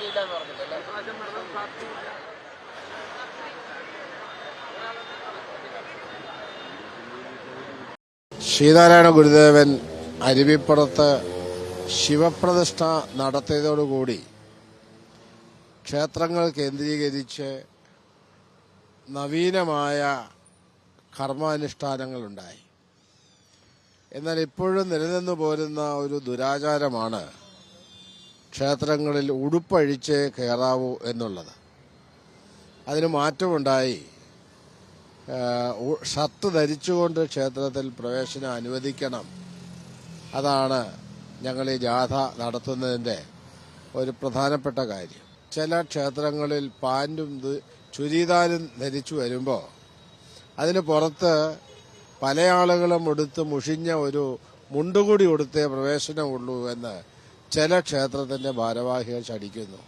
ആരില്ലെന്ന് പറഞ്ഞിട്ടല്ലേ? ശ്രീനാരായണ ഗുരുദേവൻ അരുവിപ്പുറത്ത് ശിവപ്രതിഷ്ഠ നടത്തിയതോടുകൂടി ക്ഷേത്രങ്ങൾ കേന്ദ്രീകരിച്ച് നവീനമായ കർമാനുഷ്ഠാനങ്ങളുണ്ടായി. എന്നാൽ ഇപ്പോഴും നിലനിന്നു പോരുന്ന ഒരു ദുരാചാരമാണ് ക്ഷേത്രങ്ങളിൽ ഉടുപ്പഴിച്ച് കയറാവൂ എന്നുള്ളത്. അതിന് മാറ്റമുണ്ടായി. ഷർട്ട് ധരിച്ചുകൊണ്ട് ക്ഷേത്രത്തിൽ പ്രവേശനം അനുവദിക്കണം. അതാണ് ഞങ്ങൾ ഈ ജാഥ നടത്തുന്നതിന്റെ ഒരു പ്രധാനപ്പെട്ട കാര്യം. ചില ക്ഷേത്രങ്ങളിൽ പാന്റും ചുരിദാരും ധരിച്ചു വരുമ്പോൾ അതിന് പുറത്ത് പല ആളുകളും എടുത്ത് മുഷിഞ്ഞ ഒരു മുണ്ടുകൂടി ഉടുത്തേ പ്രവേശനമുള്ളൂ എന്ന് ചില ക്ഷേത്രത്തിന്റെ ഭാരവാഹികൾ ശടിക്കുന്നു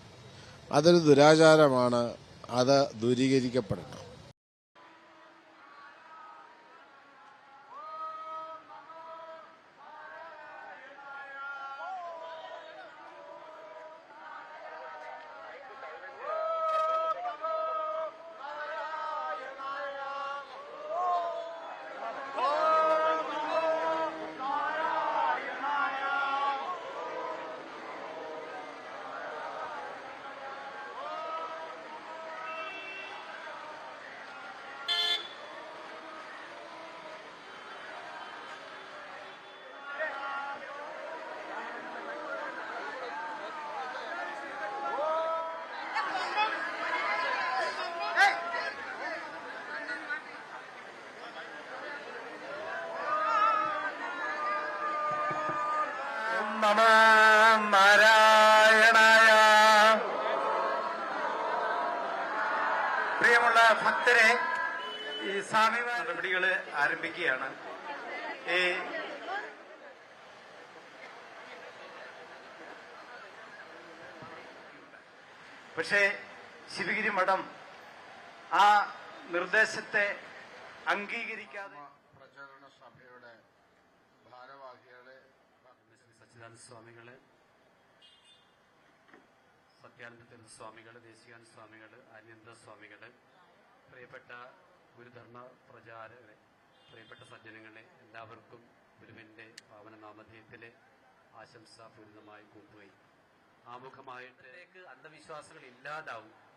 അതൊരു ദുരാചാരമാണ്. അത് ദൂരീകരിക്കപ്പെടണം നമ നാരായണായ. പ്രിയമുള്ള ഭക്തരെ ഈ സ്വാമി നടപടികൾ ആരംഭിക്കുകയാണ്. ഈ പക്ഷേ ശിവഗിരി മഠം ആ നിർദ്ദേശത്തെ അംഗീകരിക്കാതെ സച്ചിദാനന്ദ സ്വാമികൾ സത്യാനന്ദ തീർത്ഥ സ്വാമികൾ ദേശികാനന്ദ സ്വാമികൾ ആനന്ദ സ്വാമികൾ പ്രിയപ്പെട്ട ഗുരുധർമ്മ പ്രചാരകരെ പ്രിയപ്പെട്ട സജ്ജനങ്ങളെ എല്ലാവർക്കും ഗുരുവിന്റെ ഭവന നാമധേയത്തിലെ ആശംസാപൂരിതമായി കൂട്ടുകയും. ആമുഖമായിട്ട് അന്ധവിശ്വാസങ്ങൾ ഇല്ലാതാവും